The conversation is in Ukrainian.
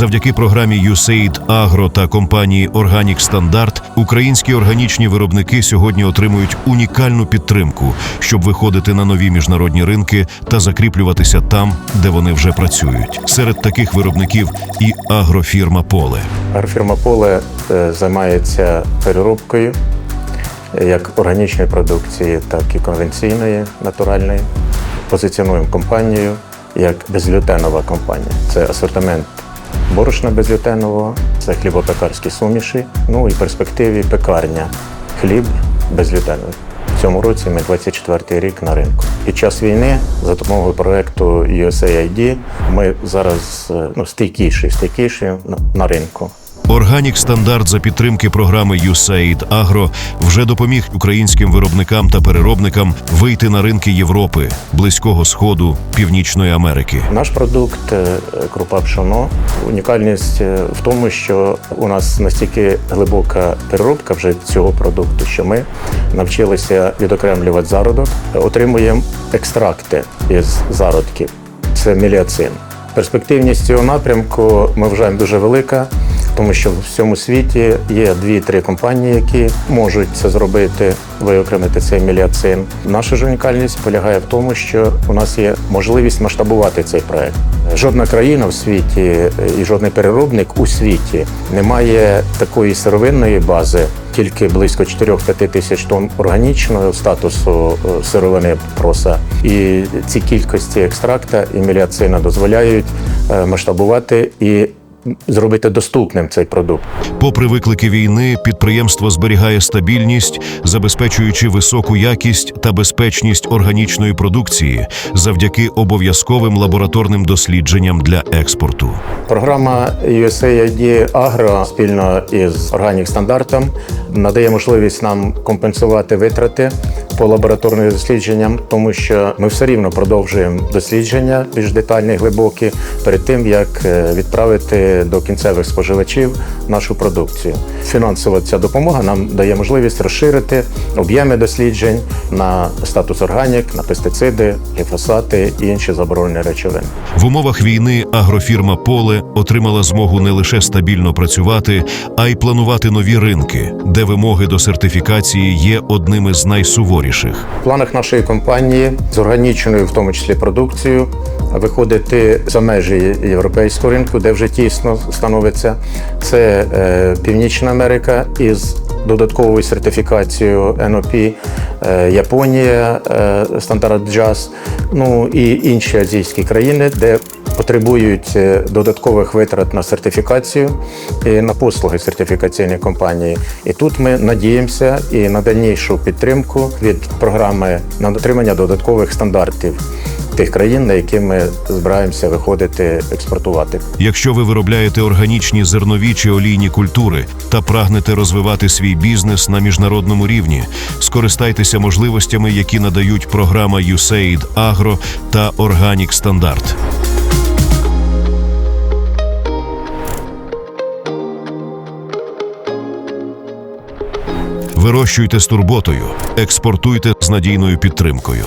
Завдяки програмі USAID Agro та компанії Organic Standard українські органічні виробники сьогодні отримують унікальну підтримку, щоб виходити на нові міжнародні ринки та закріплюватися там, де вони вже працюють. Серед таких виробників і агрофірма Поле. Агрофірма Поле е, займається переробкою е, як органічної продукції, так і конвенційної, натуральної. Позиціонуємо компанію як безглютенова компанія. Це асортимент борошна безглютенового, це хлібопекарські суміші, ну і в перспективі пекарня, хліб безглютеновий. В цьому році ми 24-й рік на ринку. Під час війни за допомогою проекту USAID ми зараз е, ну, стійкіші, стійкіші на, на ринку. Органік стандарт за підтримки програми USAID Agro вже допоміг українським виробникам та переробникам вийти на ринки Європи, Близького Сходу, Північної Америки. Наш продукт е, крупа пшоно. Унікальність е, в тому, що у нас настільки глибока переробка вже цього продукту, що ми навчилися відокремлювати зародок, отримуємо екстракти із зародків. Це міліацин. Перспективність цього напрямку ми вважаємо дуже велика, тому що в всьому світі є дві-три компанії, які можуть це зробити, виокремити цей міліацин. Наша ж унікальність полягає в тому, що у нас є можливість масштабувати цей проект. Жодна країна в світі і жодний переробник у світі не має такої сировинної бази, тільки близько 4-5 тисяч тонн органічного статусу е, сировини проса. І ці кількості екстракта і міліацина дозволяють е, масштабувати і зробити доступним цей продукт. Попри виклики війни, підприємство зберігає стабільність, забезпечуючи високу якість та безпечність органічної продукції завдяки обов'язковим лабораторним дослідженням для експорту. Програма USAID Agro спільно із Organic стандартом надає можливість нам компенсувати витрати по лабораторним дослідженням, тому що ми все рівно продовжуємо дослідження більш детальні, глибокі, перед тим як е, відправити до кінцевих споживачів нашу продукцію. Фінансова ця допомога нам дає можливість розширити об'єми досліджень на статус органік, на пестициди, гліфосати і інші заборонені речовини. В умовах війни агрофірма Поле отримала змогу не лише стабільно працювати, а й планувати нові ринки, де вимоги до сертифікації є одними з найсуворіших. В планах нашої компанії з органічною, в тому числі продукцією, виходити за межі європейського ринку, де вже тісно становиться. Це е, Північна Америка із додатковою сертифікацією НОП, е, Японія, е, стандарт джаз, ну і інші азійські країни, де потребують е, додаткових витрат на сертифікацію і на послуги сертифікаційної компанії. І тут ми надіємося і на дальнішу підтримку від програми на отримання додаткових стандартів тих країн, на які ми збираємося виходити експортувати. Якщо ви виробляєте органічні зернові чи олійні культури та прагнете розвивати свій бізнес на міжнародному рівні, скористайтеся можливостями, які надають програма USAID Agro та Organic Standard. Вирощуйте з турботою, експортуйте з надійною підтримкою.